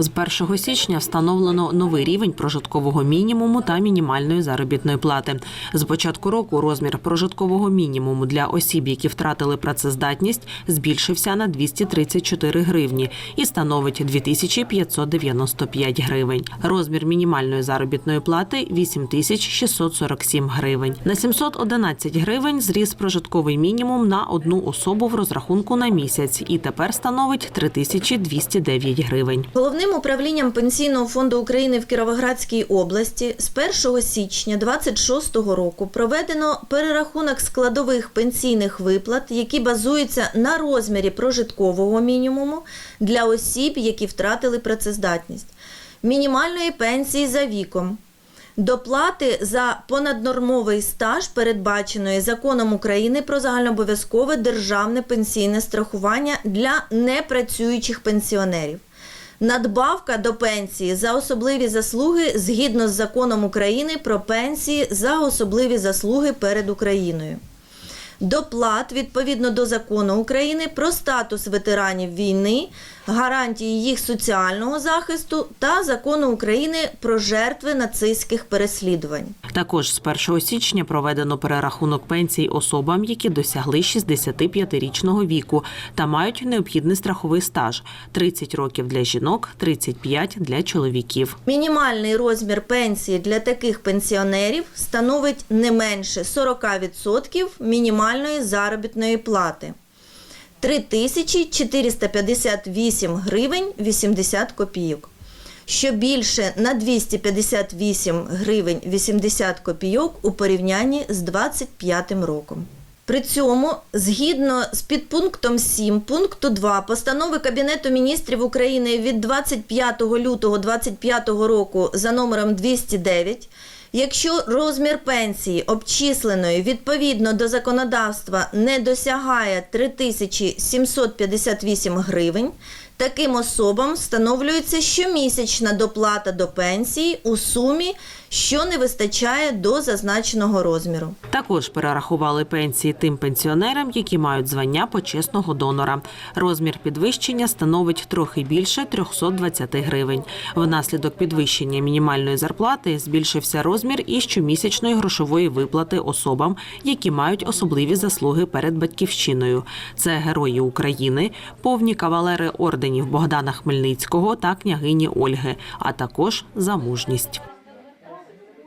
З 1 січня встановлено новий рівень прожиткового мінімуму та мінімальної заробітної плати. З початку року розмір прожиткового мінімуму для осіб, які втратили працездатність, збільшився на 234 гривні і становить 2595 гривень. Розмір мінімальної заробітної плати 8647 гривень. На 711 гривень зріс прожитковий мінімум на одну особу в розрахунку на місяць і тепер становить 3209 гривень. Головним управлінням Пенсійного фонду України в Кіровоградській області з 1 січня 2026 року проведено перерахунок складових пенсійних виплат, які базуються на розмірі прожиткового мінімуму для осіб, які втратили працездатність, мінімальної пенсії за віком. Доплати за понаднормовий стаж, передбаченої законом України про загальнообов'язкове державне пенсійне страхування для непрацюючих пенсіонерів. Надбавка до пенсії за особливі заслуги згідно з законом України про пенсії за особливі заслуги перед Україною. Доплат відповідно до закону України про статус ветеранів війни, гарантії їх соціального захисту та закону України про жертви нацистських переслідувань. Також з 1 січня проведено перерахунок пенсій особам, які досягли 65-річного віку та мають необхідний страховий стаж 30 років для жінок, 35 для чоловіків. Мінімальний розмір пенсії для таких пенсіонерів становить не менше 40% мінімальної заробітної плати 3458 гривень 80 копійок. Що більше на 258 гривень 80 копійок у порівнянні з 25 роком. При цьому, згідно з підпунктом 7 пункту 2 постанови Кабінету міністрів України від 25 лютого 2025 року за номером 209, якщо розмір пенсії, обчисленої відповідно до законодавства, не досягає 3758 гривень, таким особам встановлюється щомісячна доплата до пенсії у сумі, що не вистачає до зазначеного розміру. Також перерахували пенсії тим пенсіонерам, які мають звання почесного донора. Розмір підвищення становить трохи більше 320 гривень. Внаслідок підвищення мінімальної зарплати збільшився розмір і щомісячної грошової виплати особам, які мають особливі заслуги перед батьківщиною. Це герої України, повні кавалери орденів Богдана Хмельницького та княгині Ольги, а також за мужність.